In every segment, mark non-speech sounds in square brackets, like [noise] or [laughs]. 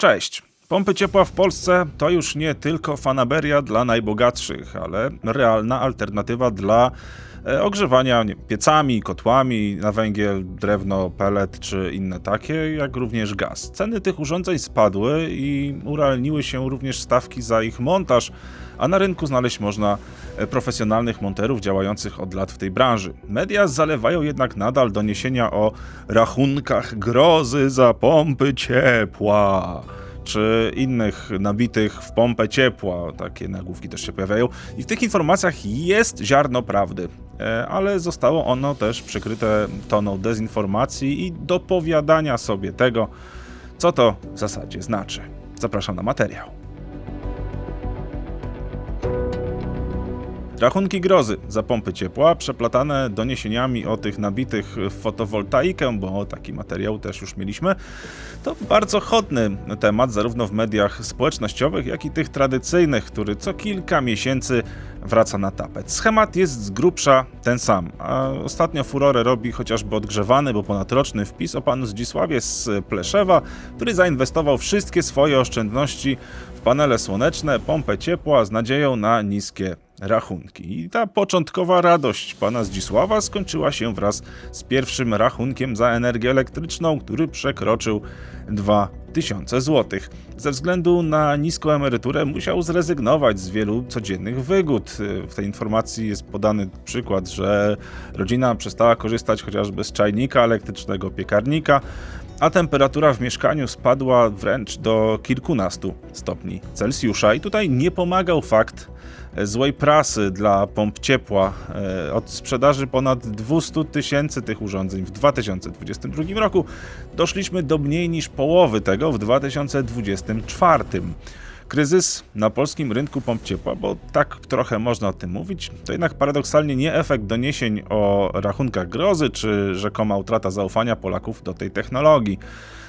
Cześć! Pompy ciepła w Polsce to już nie tylko fanaberia dla najbogatszych, ale realna alternatywa dla e, ogrzewania piecami, kotłami na węgiel, drewno, pelet czy inne takie, jak również gaz. Ceny tych urządzeń spadły i urealniły się również stawki za ich montaż, a na rynku znaleźć można e, profesjonalnych monterów działających od lat w tej branży. Media zalewają jednak nadal doniesienia o rachunkach grozy za pompy ciepła czy innych nabitych w pompę ciepła. Takie nagłówki też się pojawiają. I w tych informacjach jest ziarno prawdy, e, ale zostało ono też przykryte toną dezinformacji i dopowiadania sobie tego, co to w zasadzie znaczy. Zapraszam na materiał. Rachunki grozy. Za pompy ciepła, przeplatane doniesieniami o tych nabitych w fotowoltaikę, bo taki materiał też już mieliśmy, to bardzo chodny temat, zarówno w mediach społecznościowych, jak i tych tradycyjnych, który co kilka miesięcy wraca na tapet. Schemat jest z grubsza ten sam, a ostatnio furorę robi chociażby odgrzewany, bo ponadroczny wpis o panu Zdzisławie z Pleszewa, który zainwestował wszystkie swoje oszczędności w panele słoneczne, pompę ciepła z nadzieją na niskie rachunki. I ta początkowa radość pana Zdzisława skończyła się wraz z pierwszym rachunkiem za energię elektryczną, który przekroczył 2000 zł. Ze względu na niską emeryturę musiał zrezygnować z wielu codziennych wygód. W tej informacji jest podany przykład, że rodzina przestała korzystać chociażby z czajnika elektrycznego, piekarnika, a temperatura w mieszkaniu spadła wręcz do kilkunastu stopni Celsjusza. I tutaj nie pomagał fakt, złej prasy dla pomp ciepła. E, od sprzedaży ponad 200 tysięcy tych urządzeń w 2022 roku doszliśmy do mniej niż połowy tego w 2024. Kryzys na polskim rynku pomp ciepła, bo tak trochę można o tym mówić, to jednak paradoksalnie nie efekt doniesień o rachunkach grozy czy rzekoma utrata zaufania Polaków do tej technologii.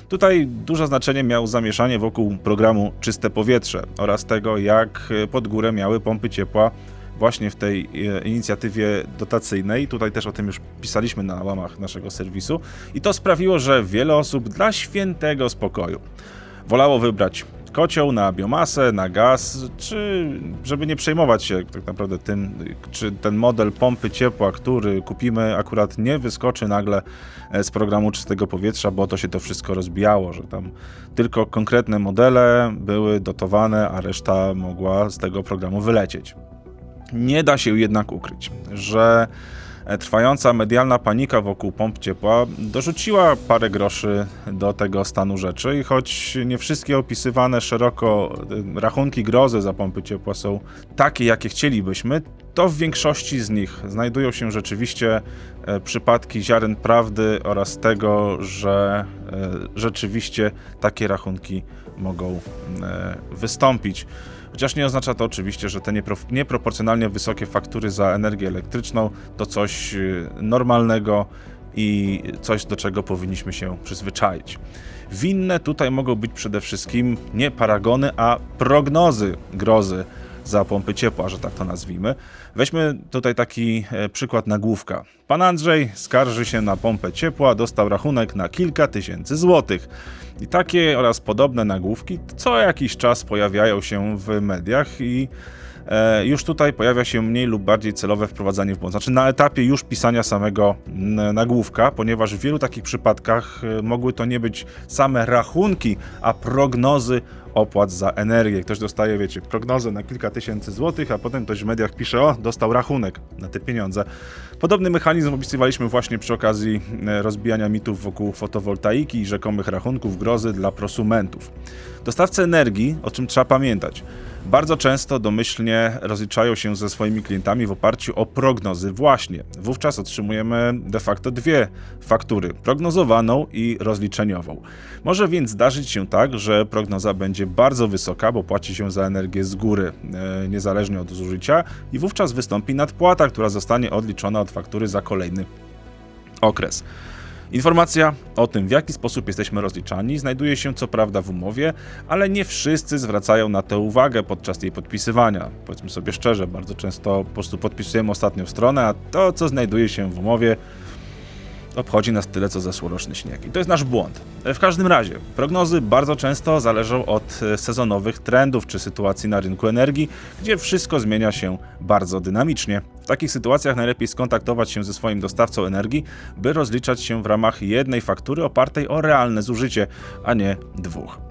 Tutaj duże znaczenie miało zamieszanie wokół programu Czyste Powietrze oraz tego, jak pod górę miały pompy ciepła właśnie w tej e, inicjatywie dotacyjnej. Tutaj też o tym już pisaliśmy na łamach naszego serwisu. I to sprawiło, że wiele osób dla świętego spokoju wolało wybrać kocioł na biomasę, na gaz, czy żeby nie przejmować się tak naprawdę tym, czy ten model pompy ciepła, który kupimy, akurat nie wyskoczy nagle e, z programu czystego powietrza, bo to się to wszystko rozbijało, że tam tylko konkretne modele były dotowane, a reszta mogła z tego programu wylecieć. Nie da się jednak ukryć, że trwająca medialna panika wokół pomp ciepła dorzuciła parę groszy do tego stanu rzeczy i choć nie wszystkie opisywane szeroko e, rachunki grozy za pompy ciepła są takie, jakie chcielibyśmy, to w większości z nich znajdują się rzeczywiście e, przypadki ziaren prawdy oraz tego, że rzeczywiście takie rachunki mogą wystąpić. Chociaż nie oznacza to oczywiście, że te niepro, nieproporcjonalnie wysokie faktury za energię elektryczną to coś y, normalnego i coś, do czego powinniśmy się przyzwyczaić. Winne tutaj mogą być przede wszystkim nie paragony, a prognozy grozy za pompy ciepła, że tak to nazwijmy. Weźmy tutaj taki e, przykład nagłówka. Pan Andrzej skarży się na pompę ciepła, dostał rachunek na kilka tysięcy złotych. I takie oraz podobne nagłówki co jakiś czas pojawiają się w mediach i e, już tutaj pojawia się mniej lub bardziej celowe wprowadzanie w błąd. Znaczy na etapie już pisania samego nagłówka, ponieważ w wielu takich przypadkach e, mogły to nie być same rachunki, a prognozy opłat za energię. Ktoś dostaje, wiecie, prognozę na kilka tysięcy złotych, a potem ktoś w mediach pisze, o, dostał rachunek na te pieniądze. Podobny mechanizm opisywaliśmy właśnie przy okazji e, rozbijania mitów wokół fotowoltaiki i rzekomych rachunków grozy dla prosumentów. Dostawcy energii, o czym trzeba pamiętać, bardzo często domyślnie rozliczają się ze swoimi klientami w oparciu o prognozy właśnie. Wówczas otrzymujemy de facto dwie faktury, prognozowaną i rozliczeniową. Może więc zdarzyć się tak, że prognoza będzie bardzo wysoka, bo płaci się za energię z góry, e, niezależnie od zużycia i wówczas wystąpi nadpłata, która zostanie odliczona od faktury za kolejny okres. Informacja o tym, w jaki sposób jesteśmy rozliczani, znajduje się co prawda w umowie, ale nie wszyscy zwracają na to uwagę podczas jej podpisywania. Powiedzmy sobie szczerze, bardzo często po prostu podpisujemy ostatnią stronę, a to, co znajduje się w umowie, obchodzi nas tyle co zeszłoroczny śnieg. I to jest nasz błąd. W każdym razie, prognozy bardzo często zależą od e, sezonowych trendów czy sytuacji na rynku energii, gdzie wszystko zmienia się bardzo dynamicznie. W takich sytuacjach najlepiej skontaktować się ze swoim dostawcą energii, by rozliczać się w ramach jednej faktury opartej o realne zużycie, a nie dwóch.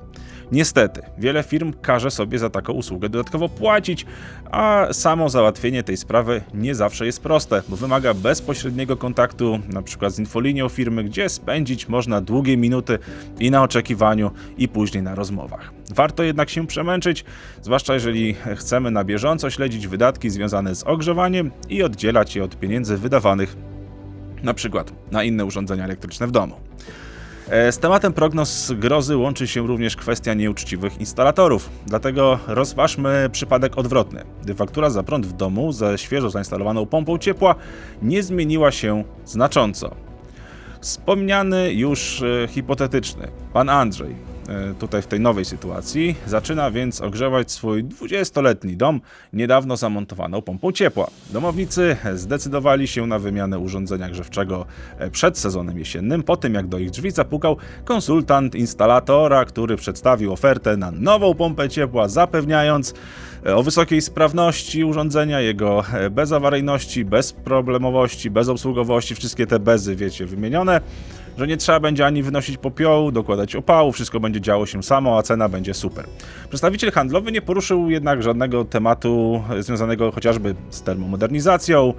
Niestety, wiele firm każe sobie za taką usługę dodatkowo płacić, a samo załatwienie tej sprawy nie zawsze jest proste, bo wymaga bezpośredniego kontaktu, np. z infolinią firmy, gdzie spędzić można długie minuty i na oczekiwaniu, i później na rozmowach. Warto jednak się przemęczyć, zwłaszcza jeżeli chcemy na bieżąco śledzić wydatki związane z ogrzewaniem i oddzielać je od pieniędzy wydawanych na przykład na inne urządzenia elektryczne w domu. E, Z tematem prognoz grozy łączy się również kwestia nieuczciwych instalatorów. Dlatego rozważmy przypadek odwrotny. Gdy faktura za prąd w domu ze świeżo zainstalowaną pompą ciepła nie zmieniła się znacząco. Wspomniany już e, hipotetyczny pan Andrzej, tutaj w tej nowej sytuacji, zaczyna więc ogrzewać swój 20-letni dom niedawno zamontowaną pompą ciepła. Domownicy zdecydowali się na wymianę urządzenia grzewczego e, przed sezonem jesiennym, po tym jak do ich drzwi zapukał konsultant instalatora, który przedstawił ofertę na nową pompę ciepła, zapewniając e, o wysokiej sprawności urządzenia, jego e, bezawaryjności, bezproblemowości, bezobsługowości, wszystkie te bezy, wiecie, wymienione, że nie trzeba będzie ani wynosić popiołu, dokładać opału, wszystko będzie działo się samo, a cena będzie super. Przedstawiciel handlowy nie poruszył jednak żadnego tematu związanego chociażby z termomodernizacją,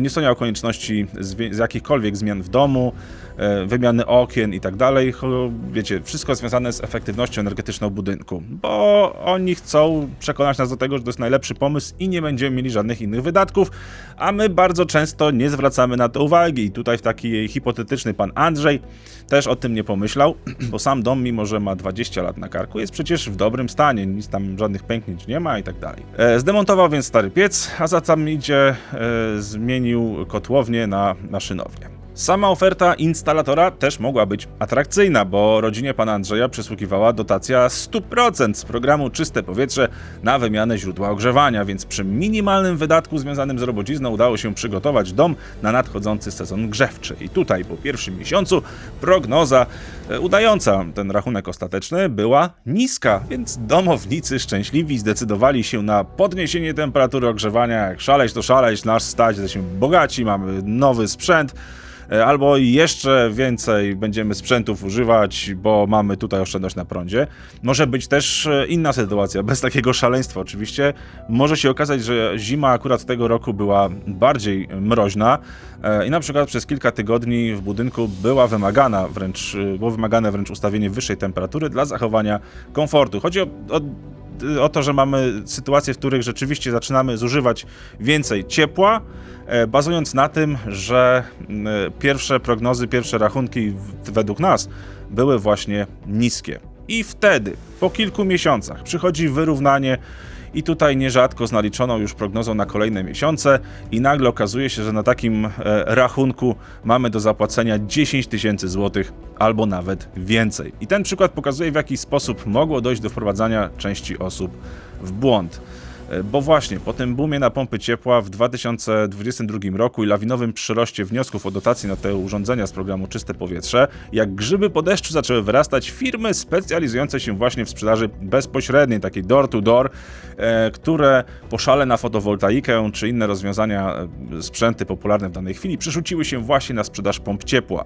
nie wspomniał konieczności zwie- z jakichkolwiek zmian w domu, e, wymiany okien i tak dalej. Wiecie, wszystko związane z efektywnością energetyczną budynku, bo oni chcą przekonać nas do tego, że to jest najlepszy pomysł i nie będziemy mieli żadnych innych wydatków, a my bardzo często nie zwracamy na to uwagi. I tutaj w taki hipotetyczny pan Andrzej też o tym nie pomyślał, [clears throat] bo sam dom, mimo że ma 20 lat na karku, jest przecież w dobrym stanie, nic tam żadnych pęknięć nie ma i tak dalej. E, Zdemontował więc stary piec, a za tam idzie e, zmienił kotłownię na maszynownię. Sama oferta instalatora też mogła być atrakcyjna, bo rodzinie pana Andrzeja przysługiwała dotacja 100% z programu Czyste Powietrze na wymianę źródła ogrzewania, więc przy minimalnym wydatku związanym z robocizną udało się przygotować dom na nadchodzący sezon grzewczy. I tutaj po pierwszym miesiącu prognoza e, udająca ten rachunek ostateczny była niska, więc domownicy szczęśliwi zdecydowali się na podniesienie temperatury ogrzewania. Jak szaleć to szaleć, nasz stać, jesteśmy bogaci, mamy nowy sprzęt. E, Albo jeszcze więcej będziemy sprzętów używać, bo mamy tutaj oszczędność na prądzie. Może być też e, inna sytuacja, bez takiego szaleństwa oczywiście. Może się okazać, że zima akurat tego roku była bardziej mroźna e, i na przykład przez kilka tygodni w budynku była wymagana wręcz, było wymagane wręcz ustawienie wyższej temperatury dla zachowania komfortu. Chodzi o, o o to, że mamy sytuacje, w których rzeczywiście zaczynamy zużywać więcej ciepła, e, bazując na tym, że m, pierwsze prognozy, pierwsze rachunki według nas były właśnie niskie. I wtedy, po kilku miesiącach, przychodzi wyrównanie i tutaj nierzadko z naliczoną już prognozą na kolejne miesiące i nagle okazuje się, że na takim e, rachunku mamy do zapłacenia 10 tysięcy złotych albo nawet więcej. I ten przykład pokazuje w jaki sposób mogło dojść do wprowadzania części osób w błąd. E, Bo właśnie po tym boomie na pompy ciepła w 2022 roku i lawinowym przyroście wniosków o dotacje na te urządzenia z programu Czyste Powietrze, jak grzyby po deszczu zaczęły wyrastać firmy specjalizujące się właśnie w sprzedaży bezpośredniej, takiej door-to-door, e, które poszale na fotowoltaikę czy inne rozwiązania, e, sprzęty popularne w danej chwili przerzuciły się właśnie na sprzedaż pomp ciepła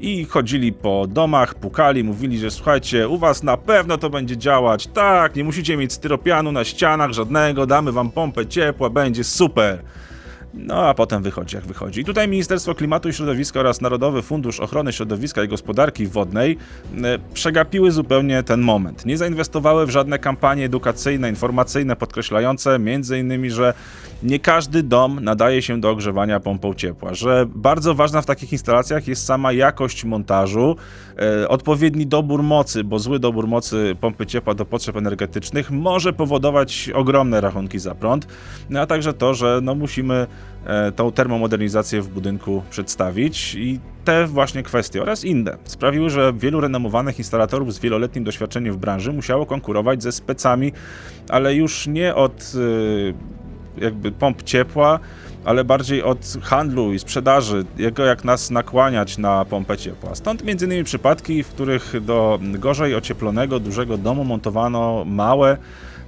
i chodzili po domach, pukali, mówili, że słuchajcie, u was na pewno to będzie działać, tak, nie musicie mieć styropianu na ścianach żadnego, damy wam pompę ciepła, będzie super. No a potem wychodzi jak wychodzi. I tutaj Ministerstwo Klimatu i Środowiska oraz Narodowy Fundusz Ochrony Środowiska i Gospodarki Wodnej e, przegapiły zupełnie ten moment. Nie zainwestowały w żadne kampanie edukacyjne, informacyjne, podkreślające m.in., że nie każdy dom nadaje się do ogrzewania pompą ciepła, że bardzo ważna w takich instalacjach jest sama jakość montażu, e, odpowiedni dobór mocy, bo zły dobór mocy pompy ciepła do potrzeb energetycznych może powodować ogromne rachunki za prąd, no a także to, że no musimy tą termomodernizację w budynku przedstawić i te właśnie kwestie oraz inne sprawiły, że wielu renomowanych instalatorów z wieloletnim doświadczeniem w branży musiało konkurować ze specami, ale już nie od e, jakby pomp ciepła, ale bardziej od handlu i sprzedaży, jego jak nas nakłaniać na pompę ciepła. Stąd m.in. przypadki, w których do gorzej ocieplonego, dużego domu montowano małe,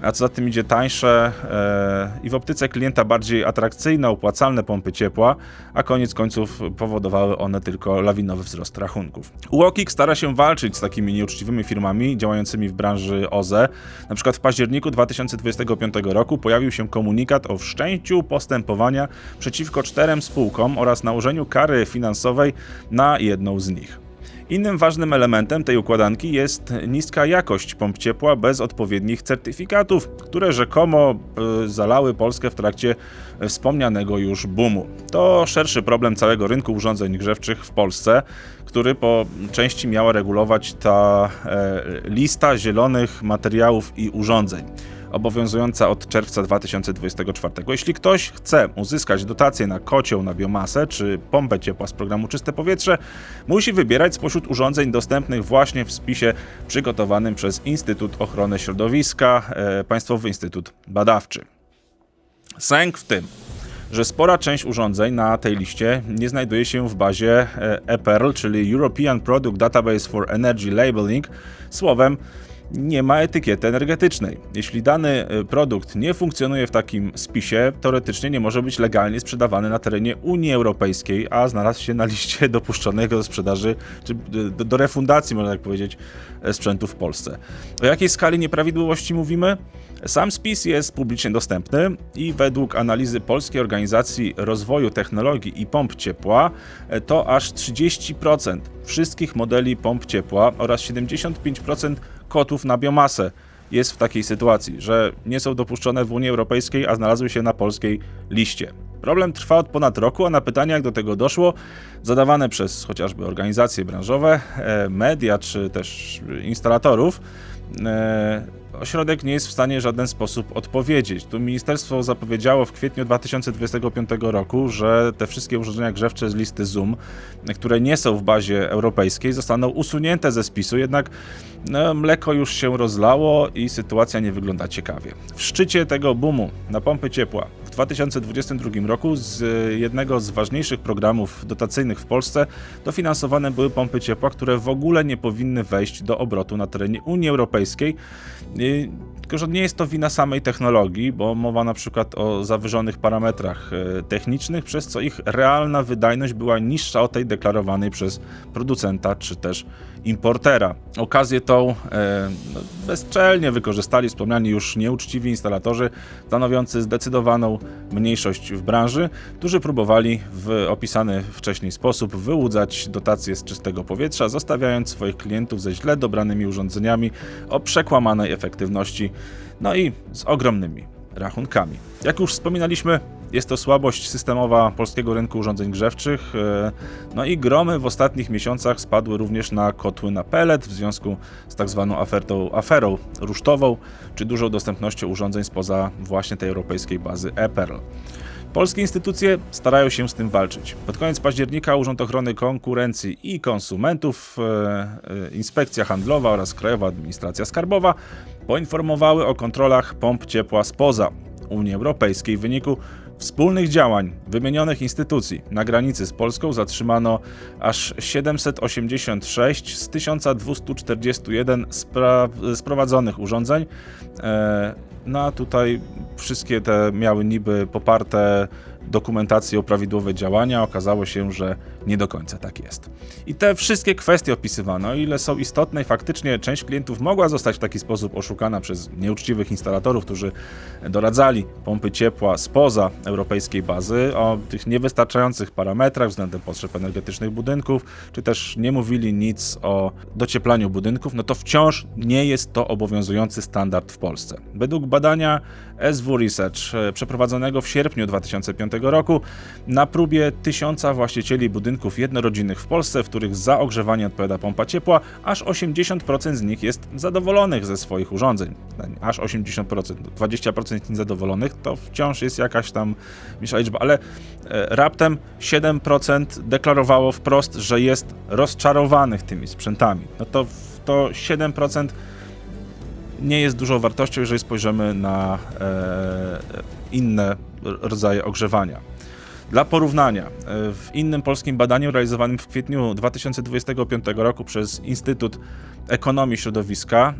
a co za tym idzie tańsze e, i w optyce klienta bardziej atrakcyjne, opłacalne pompy ciepła, a koniec końców powodowały one tylko lawinowy wzrost rachunków. UOKiK stara się walczyć z takimi nieuczciwymi firmami działającymi w branży OZE. Na przykład w październiku 2025 roku pojawił się komunikat o wszczęciu postępowania przeciwko czterem spółkom oraz nałożeniu kary finansowej na jedną z nich. Innym ważnym elementem tej układanki jest niska jakość pomp ciepła bez odpowiednich certyfikatów, które rzekomo y, zalały Polskę w trakcie wspomnianego już boomu. To szerszy problem całego rynku urządzeń grzewczych w Polsce, który po części miała regulować ta e, lista zielonych materiałów i urządzeń obowiązująca od czerwca 2024. Jeśli ktoś chce uzyskać dotację na kocioł na biomasę czy pompę ciepła z programu Czyste Powietrze, musi wybierać spośród urządzeń dostępnych właśnie w spisie przygotowanym przez Instytut Ochrony Środowiska, e, Państwowy Instytut Badawczy. Sęk w tym, że spora część urządzeń na tej liście nie znajduje się w bazie EPERL, czyli European Product Database for Energy Labeling, słowem nie ma etykiety energetycznej. Jeśli dany e, produkt nie funkcjonuje w takim spisie, teoretycznie nie może być legalnie sprzedawany na terenie Unii Europejskiej, a znalazł się na liście [laughs] dopuszczonego do sprzedaży, czy do, do refundacji, można tak powiedzieć, e, sprzętu w Polsce. O jakiej skali nieprawidłowości mówimy? Sam spis jest publicznie dostępny i według analizy Polskiej Organizacji Rozwoju Technologii i Pomp Ciepła e, to aż 30% wszystkich modeli pomp ciepła oraz 75% kotów na biomasę jest w takiej sytuacji, że nie są dopuszczone w Unii Europejskiej, a znalazły się na polskiej liście. Problem trwa od ponad roku, a na pytania, jak do tego doszło, zadawane przez chociażby organizacje branżowe, e, media czy też instalatorów, e, ośrodek nie jest w stanie w żaden sposób odpowiedzieć. Tu ministerstwo zapowiedziało w kwietniu 2025 roku, że te wszystkie urządzenia grzewcze z listy ZUM, które nie są w bazie europejskiej, zostaną usunięte ze spisu, jednak no, mleko już się rozlało i sytuacja nie wygląda ciekawie. W szczycie tego boomu na pompy ciepła w 2022 roku z jednego z ważniejszych programów dotacyjnych w Polsce dofinansowane były pompy ciepła, które w ogóle nie powinny wejść do obrotu na terenie Unii Europejskiej. Tylko, że nie jest to wina samej technologii, bo mowa na przykład o zawyżonych parametrach e, technicznych, przez co ich realna wydajność była niższa od tej deklarowanej przez producenta czy też importera. Okazję tą e, no, bezczelnie wykorzystali wspomniani już nieuczciwi instalatorzy, stanowiący zdecydowaną mniejszość w branży, którzy próbowali w opisany wcześniej sposób wyłudzać dotacje z czystego powietrza, zostawiając swoich klientów ze źle dobranymi urządzeniami o przekłamanej efektywności, no i z ogromnymi rachunkami. Jak już wspominaliśmy, jest to słabość systemowa polskiego rynku urządzeń grzewczych. E, no i gromy w ostatnich miesiącach spadły również na kotły na pelet w związku z tak zwaną afertą, aferą rusztową, czy dużą dostępnością urządzeń spoza właśnie tej europejskiej bazy EPERL. Polskie instytucje starają się z tym walczyć. Pod koniec października Urząd Ochrony Konkurencji i Konsumentów, e, e, Inspekcja Handlowa oraz Krajowa Administracja Skarbowa poinformowały o kontrolach pomp ciepła spoza Unii Europejskiej w wyniku wspólnych działań wymienionych instytucji na granicy z Polską zatrzymano aż 786 z 1241 spra- sprowadzonych urządzeń. E, no a tutaj wszystkie te miały niby poparte dokumentację o prawidłowe działania, okazało się, że nie do końca tak jest. I te wszystkie kwestie opisywano, ile są istotne i faktycznie część klientów mogła zostać w taki sposób oszukana przez nieuczciwych instalatorów, którzy doradzali pompy ciepła spoza europejskiej bazy o tych niewystarczających parametrach względem potrzeb energetycznych budynków, czy też nie mówili nic o docieplaniu budynków, no to wciąż nie jest to obowiązujący standard w Polsce. Według badania SW Research przeprowadzonego w sierpniu 2005 roku na próbie tysiąca właścicieli budynków jednorodzinnych w Polsce, w których za ogrzewanie odpowiada pompa ciepła, aż 80% z nich jest zadowolonych ze swoich urządzeń. Aż 80%, 20% niezadowolonych to wciąż jest jakaś tam mniejsza liczba, ale e, raptem 7% deklarowało wprost, że jest rozczarowanych tymi sprzętami. No to to 7% nie jest dużą wartością, jeżeli spojrzymy na e, inne rodzaje ogrzewania. Dla porównania, e, w innym polskim badaniu realizowanym w kwietniu 2025 roku przez Instytut Ekonomii Środowiska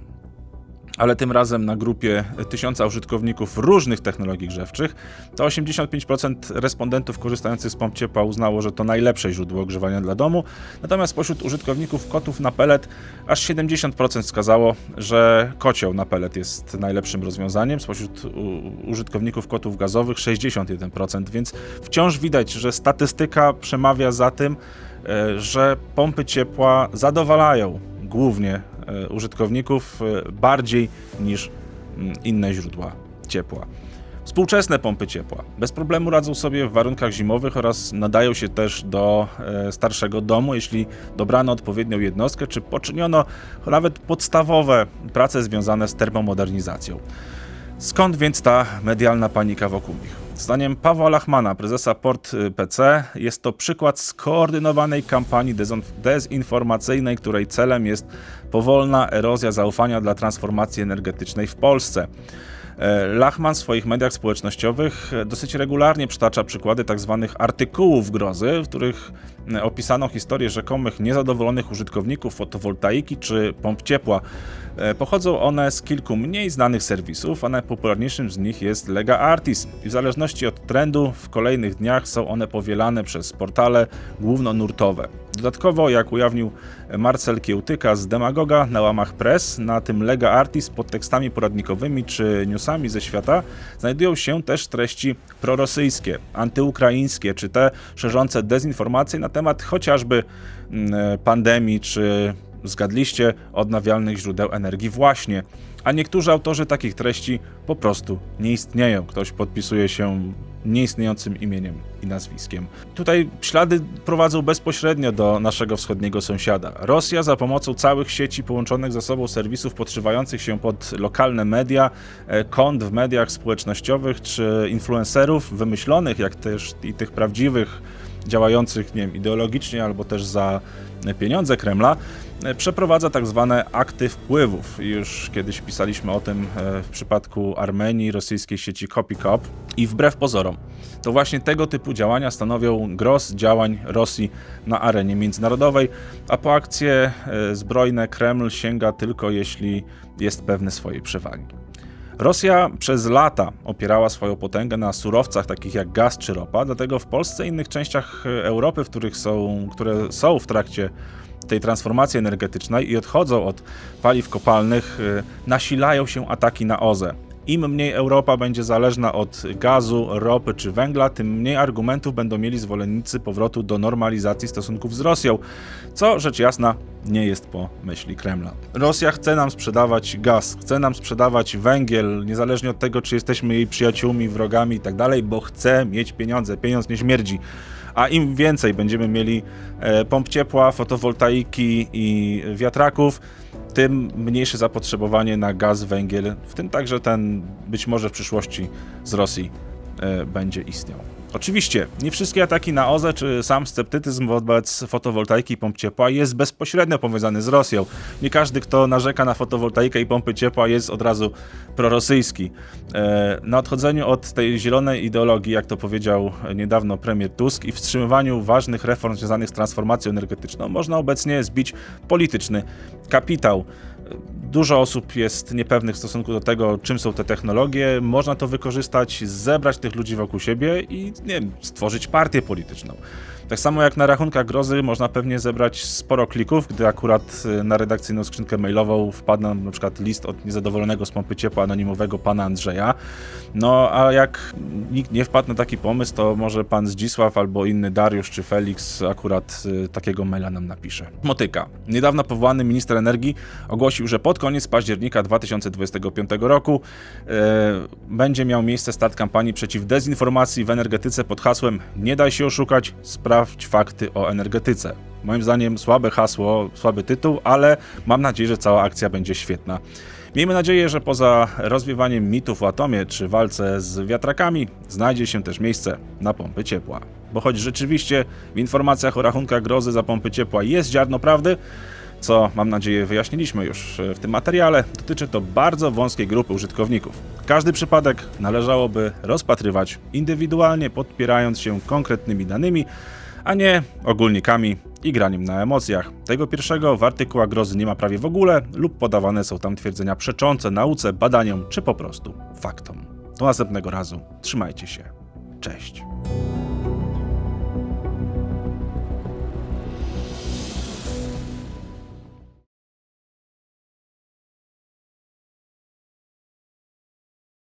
ale tym razem na grupie tysiąca użytkowników różnych technologii grzewczych, to 85% respondentów korzystających z pomp ciepła uznało, że to najlepsze źródło ogrzewania dla domu, natomiast pośród użytkowników kotów na pelet aż 70% wskazało, że kocioł na pelet jest najlepszym rozwiązaniem, spośród użytkowników kotów gazowych 61%, więc wciąż widać, że statystyka przemawia za tym, e, że pompy ciepła zadowalają głównie użytkowników e, bardziej niż mm, inne źródła ciepła. Współczesne pompy ciepła bez problemu radzą sobie w warunkach zimowych oraz nadają się też do e, starszego domu, jeśli dobrano odpowiednią jednostkę, czy poczyniono nawet podstawowe prace związane z termomodernizacją. Skąd więc ta medialna panika wokół nich? Zdaniem Pawła Lachmana, prezesa Port y, PC, jest to przykład skoordynowanej kampanii dezinformacyjnej, której celem jest powolna erozja zaufania dla transformacji energetycznej w Polsce. E, Lachman w swoich mediach społecznościowych e, dosyć regularnie przytacza przykłady tzw. Tak artykułów grozy, w których e, opisano historię rzekomych niezadowolonych użytkowników fotowoltaiki czy pomp ciepła. Pochodzą one z kilku mniej znanych serwisów, a najpopularniejszym z nich jest Lega Artis. I w zależności od trendu w kolejnych dniach są one powielane przez portale głównonurtowe. Dodatkowo, jak ujawnił Marcel Kiełtyka z Demagoga na łamach press, na tym Lega Artis pod tekstami poradnikowymi czy newsami ze świata znajdują się też treści prorosyjskie, antyukraińskie, czy te szerzące dezinformacje na temat chociażby mm, pandemii, czy zgadliście odnawialnych źródeł energii właśnie. A niektórzy autorzy takich treści po prostu nie istnieją. Ktoś podpisuje się nieistniejącym imieniem i nazwiskiem. Tutaj ślady prowadzą bezpośrednio do naszego wschodniego sąsiada. Rosja za pomocą całych sieci połączonych ze sobą serwisów podszywających się pod lokalne media, e, kont w mediach społecznościowych czy influencerów wymyślonych, jak też i tych prawdziwych, działających nie wiem, ideologicznie albo też za pieniądze Kremla, e, przeprowadza tak zwane akty wpływów. Już kiedyś pisaliśmy o tym e, w przypadku Armenii, rosyjskiej sieci Copycop i wbrew pozorom. To właśnie tego typu działania stanowią gros działań Rosji na arenie międzynarodowej, a po akcje e, zbrojne Kreml sięga tylko jeśli jest pewny swojej przewagi. Rosja przez lata opierała swoją potęgę na surowcach takich jak gaz czy ropa, dlatego w Polsce i innych częściach Europy, w których są, które są w trakcie tej transformacji energetycznej i odchodzą od paliw kopalnych, y, nasilają się ataki na OZE. Im mniej Europa będzie zależna od gazu, ropy czy węgla, tym mniej argumentów będą mieli zwolennicy powrotu do normalizacji stosunków z Rosją, co rzecz jasna nie jest po myśli Kremla. Rosja chce nam sprzedawać gaz, chce nam sprzedawać węgiel, niezależnie od tego, czy jesteśmy jej przyjaciółmi, wrogami i tak bo chce mieć pieniądze. Pieniądz nie śmierdzi a im więcej będziemy mieli e, pomp ciepła, fotowoltaiki i wiatraków, tym mniejsze zapotrzebowanie na gaz, węgiel, w tym także ten być może w przyszłości z Rosji e, będzie istniał. Oczywiście, nie wszystkie ataki na OZE czy sam sceptycyzm wobec fotowoltaiki i pomp ciepła jest bezpośrednio powiązany z Rosją. Nie każdy, kto narzeka na fotowoltaikę i pompy ciepła jest od razu prorosyjski. E, na odchodzeniu od tej zielonej ideologii, jak to powiedział niedawno premier Tusk, i wstrzymywaniu ważnych reform związanych z transformacją energetyczną, można obecnie zbić polityczny kapitał. Dużo osób jest niepewnych w stosunku do tego, czym są te technologie. Można to wykorzystać, zebrać tych ludzi wokół siebie i nie wiem, stworzyć partię polityczną. Tak samo jak na rachunkach grozy można pewnie zebrać sporo klików, gdy akurat y, na redakcyjną skrzynkę mailową wpadł na przykład list od niezadowolonego z pompy ciepła anonimowego pana Andrzeja. No a jak nikt nie wpadł na taki pomysł, to może pan Zdzisław albo inny Dariusz czy Felix akurat y, takiego maila nam napisze. Motyka. Niedawno powołany minister energii ogłosił, że pod koniec października 2025 roku y, będzie miał miejsce start kampanii przeciw dezinformacji w energetyce pod hasłem Nie daj się oszukać, sprawa sprawdź fakty o energetyce. Moim zdaniem słabe hasło, słaby tytuł, ale mam nadzieję, że cała akcja będzie świetna. Miejmy nadzieję, że poza rozwiewaniem mitów o atomie czy walce z wiatrakami, znajdzie się też miejsce na pompy ciepła. Bo choć rzeczywiście w informacjach o rachunkach grozy za pompy ciepła jest ziarno prawdy, Co, mam nadzieję, wyjaśniliśmy już w tym materiale, dotyczy to bardzo wąskiej grupy użytkowników. Każdy przypadek należałoby rozpatrywać indywidualnie, podpierając się konkretnymi danymi, a nie ogólnikami i graniem na emocjach. Tego pierwszego w artykułach grozy nie ma prawie w ogóle, lub podawane są tam twierdzenia przeczące nauce, badaniom czy po prostu faktom. Do następnego razu. Trzymajcie się. Cześć.